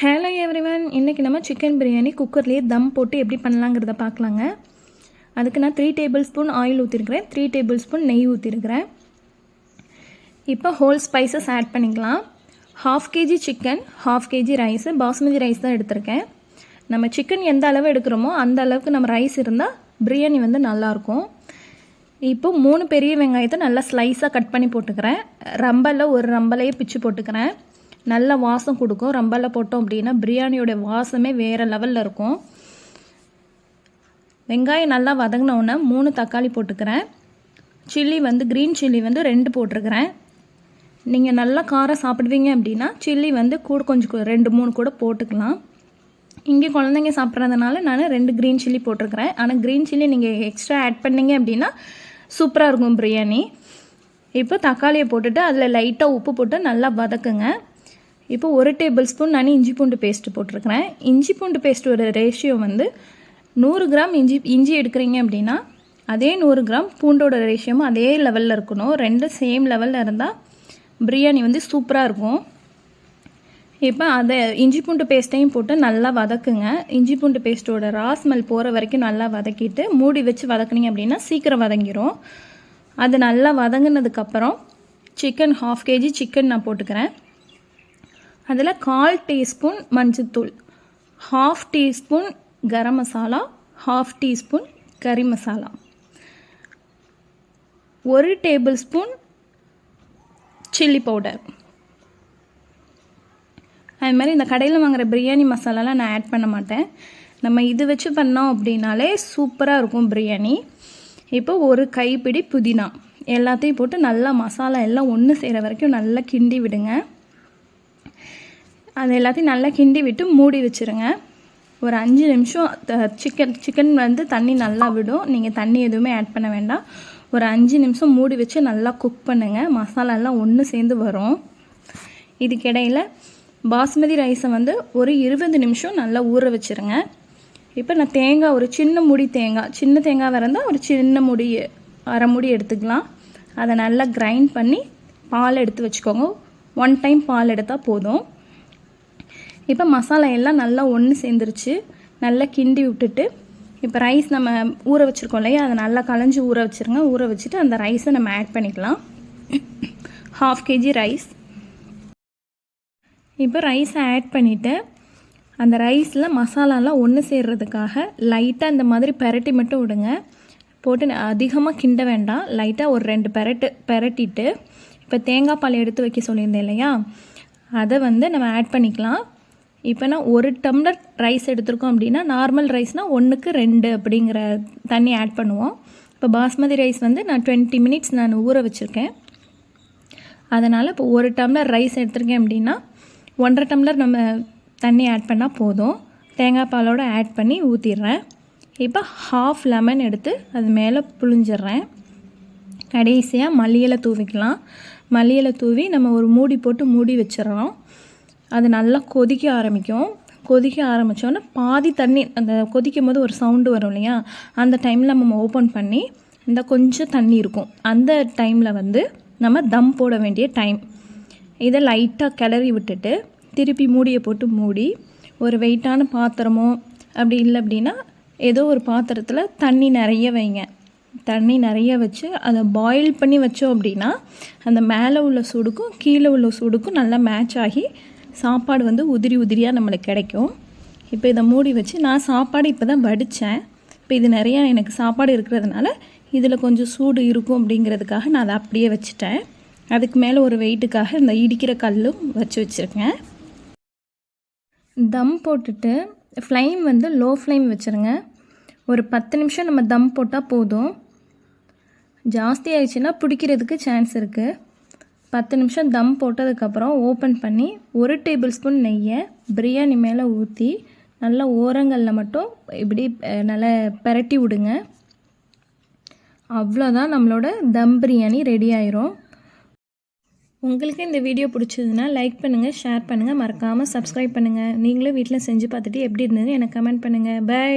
Hello everyone இன்றைக்கி நம்ம chicken biryani குக்கர்லேயே தம் போட்டு எப்படி பண்ணலாங்கிறத பார்க்கலாங்க. அதுக்கு நான் த்ரீ டேபிள் ஸ்பூன் ஆயில் ஊற்றிருக்கிறேன் த்ரீ டேபிள் ஸ்பூன் நெய் ஊற்றிருக்கிறேன் இப்போ ஹோல் ஸ்பைசஸ் ஆட் பண்ணிக்கலாம். Half kg chicken half kg rice basmati rice தான் எடுத்திருக்கேன். நம்ம சிக்கன் எந்த அளவு எடுக்கிறோமோ அந்த அளவுக்கு நம்ம ரைஸ் இருந்தால் பிரியாணி வந்து நல்லாயிருக்கும். இப்போ மூணு பெரிய வெங்காயத்தை நல்லா ஸ்லைஸாக கட் பண்ணி போட்டுக்கிறேன். ரம்பலில் ஒரு ரம்பலையே பிச்சு போட்டுக்கிறேன். நல்ல வாசம் கொடுக்கும். ரம்பலை போட்டோம் அப்படின்னா பிரியாணியோட வாசமே வேறு லெவலில் இருக்கும். வெங்காயம் நல்லா வதங்கினோடனே மூணு தக்காளி போட்டுக்கிறேன். சில்லி வந்து க்ரீன் சில்லி வந்து ரெண்டு போட்டிருக்கிறேன். நீங்கள் நல்லா காரம் சாப்பிடுவீங்க அப்படின்னா சில்லி வந்து கூட கொஞ்சம் ரெண்டு மூணு கூட போட்டுக்கலாம். இங்கே குழந்தைங்க சாப்பிட்றதுனால நான் ரெண்டு க்ரீன் சில்லி போட்டிருக்கிறேன். ஆனால் க்ரீன் சில்லி நீங்கள் எக்ஸ்ட்ரா ஆட் பண்ணீங்க அப்படின்னா சூப்பராக இருக்கும் பிரியாணி. இப்போ தக்காளியை போட்டுட்டு அதில் லைட்டாக உப்பு போட்டு நல்லா வதக்குங்க. இப்போ ஒரு டேபிள் ஸ்பூன் நான் இஞ்சி பூண்டு பேஸ்ட்டு போட்டிருக்கிறேன். இஞ்சி பூண்டு பேஸ்ட்டோட ரேஷியோ வந்து நூறு கிராம் இஞ்சி இஞ்சி எடுக்கிறீங்க அப்படின்னா அதே நூறு கிராம் பூண்டோட ரேஷியோமும் அதே லெவலில் இருக்கணும். ரெண்டும் சேம் லெவலில் இருந்தால் பிரியாணி வந்து சூப்பராக இருக்கும். இப்போ அதை இஞ்சி பூண்டு பேஸ்ட்டையும் போட்டு நல்லா வதக்குங்க. இஞ்சி பூண்டு பேஸ்ட்டோட ரா ஸ்மெல் போகிற வரைக்கும் நல்லா வதக்கிட்டு மூடி வச்சு வதக்குனீங்க அப்படின்னா சீக்கிரம் வதங்கிடும் அது நல்லா வதங்கினதுக்கப்புறம் சிக்கன் ஹாஃப் கேஜி சிக்கன் நான் போட்டுக்கிறேன். அதில் கால் டீஸ்பூன் மஞ்சத்தூள் half teaspoon garam masala half teaspoon curry masala. ஒரு டேபிள் ஸ்பூன் சில்லி பவுடர். அது மாதிரி இந்த கடையில் வாங்குற பிரியாணி மசாலாலாம் நான் ஆட் பண்ண மாட்டேன். நம்ம இது வச்சு பண்ணோம் அப்படின்னாலே சூப்பராக இருக்கும் பிரியாணி. இப்போ ஒரு கைப்பிடி புதினா. எல்லாத்தையும் போட்டு நல்லா மசாலா எல்லாம் ஒன்று செய்கிற வரைக்கும் நல்லா கிண்டி விடுங்க. அது எல்லாத்தையும் நல்லா கிண்டி விட்டு மூடி வச்சுருங்க. ஒரு அஞ்சு நிமிஷம் சிக்கன் சிக்கன் வந்து தண்ணி நல்லா விடும். நீங்கள் தண்ணி எதுவுமே ஆட் பண்ண வேண்டாம். ஒரு அஞ்சு நிமிஷம் மூடி வச்சு நல்லா குக் பண்ணுங்கள் மசாலாலாம் ஒன்று சேர்ந்து வரும். இதுக்கிடையில் பாஸ்மதி ரைஸை வந்து ஒரு இருபது நிமிஷம் நல்லா ஊற வச்சுருங்க. இப்போ நான் தேங்காய் ஒரு சின்ன முடி தேங்காய் சின்ன தேங்காய் இருந்தால் ஒரு சின்ன முடி அரை முடி எடுத்துக்கலாம். அதை நல்லா கிரைண்ட் பண்ணி பால் எடுத்து வச்சுக்கோங்க. ஒன் டைம் பால் எடுத்தால் போதும். இப்போ மசாலா எல்லாம் நல்லா ஒன்று சேர்ந்துருச்சு. நல்லா கிண்டி விட்டுட்டு இப்போ ரைஸ் நம்ம ஊற வச்சுருக்கோம் இல்லையா? அதை நல்லா களைஞ்சி ஊற வச்சுருங்க. ஊற வச்சுட்டு அந்த ரைஸை நம்ம ஆட் பண்ணிக்கலாம். ஹாஃப் கேஜி ரைஸ் இப்போ ரைஸை ஆட் பண்ணிவிட்டு அந்த ரைஸில் மசாலாலாம் ஒன்று சேர்றதுக்காக லைட்டாக இந்த மாதிரி பெரட்டி மட்டும் விடுங்க. போட்டு அதிகமாக கிண்ட வேண்டாம். லைட்டாக ஒரு ரெண்டு பெரட்டு பெரட்டிட்டு இப்போ தேங்காய் பால் எடுத்து வைக்க சொல்லியிருந்தேன் இல்லையா? அதை வந்து நம்ம ஆட் பண்ணிக்கலாம். இப்போ நான் ஒரு டம்ளர் ரைஸ் எடுத்திருக்கோம் அப்படின்னா நார்மல் ரைஸ்னால் ஒன்றுக்கு ரெண்டு அப்படிங்கிற தண்ணி ஆட் பண்ணுவோம். இப்போ பாஸ்மதி ரைஸ் வந்து நான் டுவெண்ட்டி மினிட்ஸ் நான் ஊற வச்சுருக்கேன். அதனால் இப்போ ஒரு டம்ளர் ரைஸ் எடுத்திருக்கேன் அப்படின்னா ஒன்றரை டம்ளர் நம்ம தண்ணி ஆட் பண்ணால் போதும். தேங்காய் பாலோடு ஆட் பண்ணி ஊற்றிடுறேன் இப்போ ஹாஃப் லெமன் எடுத்து அது மேலே புழிஞ்சிடுறேன். கடைசியாக மல்லியலை தூவிக்கலாம். மல்லியலை தூவி நம்ம ஒரு மூடி போட்டு மூடி வச்சிடுறோம். அது நல்லா கொதிக்க ஆரம்பிக்கும். கொதிக்க ஆரம்பித்தோன்னே பாதி தண்ணி அந்த கொதிக்கும் போது ஒரு சவுண்டு வரும் இல்லையா? அந்த டைமில் நம்ம ஓப்பன் பண்ணி இந்த கொஞ்சம் தண்ணி இருக்கும். அந்த டைமில் வந்து நம்ம தம் போட வேண்டிய டைம் இதை லைட்டாக கிளறி விட்டுட்டு திருப்பி மூடியை போட்டு மூடி ஒரு வெயிட்டான பாத்திரமோ அப்படி இல்லை அப்படின்னா ஏதோ ஒரு பாத்திரத்தில் தண்ணி நிறைய வைங்க. தண்ணி நிறைய வச்சு அதை பாயில் பண்ணி வச்சோம் அப்படின்னா அந்த மேலே உள்ள சூடுக்கும் கீழே உள்ள சூடுக்கும் நல்லா மேட்ச் ஆகி சாப்பாடு வந்து உதிரி உதிரியாக நம்மளுக்கு கிடைக்கும். இப்போ இதை மூடி வச்சு நான் சாப்பாடு இப்போ தான் வடித்தேன் இப்போ இது நிறையா எனக்கு சாப்பாடு இருக்கிறதுனால இதில் கொஞ்சம் சூடு இருக்கும் அப்படிங்கிறதுக்காக நான் அதை அப்படியே வச்சுட்டேன். அதுக்கு மேலே ஒரு வெயிட்டுக்காக இந்த இடிக்கிற கல்லும் வச்சு வச்சுருக்கேன். தம் போட்டுட்டு ஃப்ளைம் வந்து லோ ஃப்ளைம் வச்சுருங்க. ஒரு பத்து நிமிஷம் நம்ம தம் போட்டால் போதும். ஜாஸ்தி ஆயிடுச்சுன்னா பிடிக்கிறதுக்கு சான்ஸ் இருக்குது பத்து நிமிஷம் தம் போட்டதுக்கப்புறம் ஓப்பன் பண்ணி ஒரு டேபிள் ஸ்பூன் நெய்யை பிரியாணி மேலே ஊற்றி நல்லா ஓரங்களில் மட்டும் இப்படி நல்லா பெரட்டி விடுங்க. அவ்வளோதான் நம்மளோட தம் பிரியாணி ரெடி ஆயிரும். உங்களுக்கு இந்த வீடியோ பிடிச்சதுன்னா லைக் பண்ணுங்கள் ஷேர் பண்ணுங்கள் மறக்காமல் சப்ஸ்கிரைப் பண்ணுங்கள் நீங்களும் வீட்டில் செஞ்சு பார்த்துட்டு எப்படி இருந்தது எனக்கு கமெண்ட் பண்ணுங்கள் பை.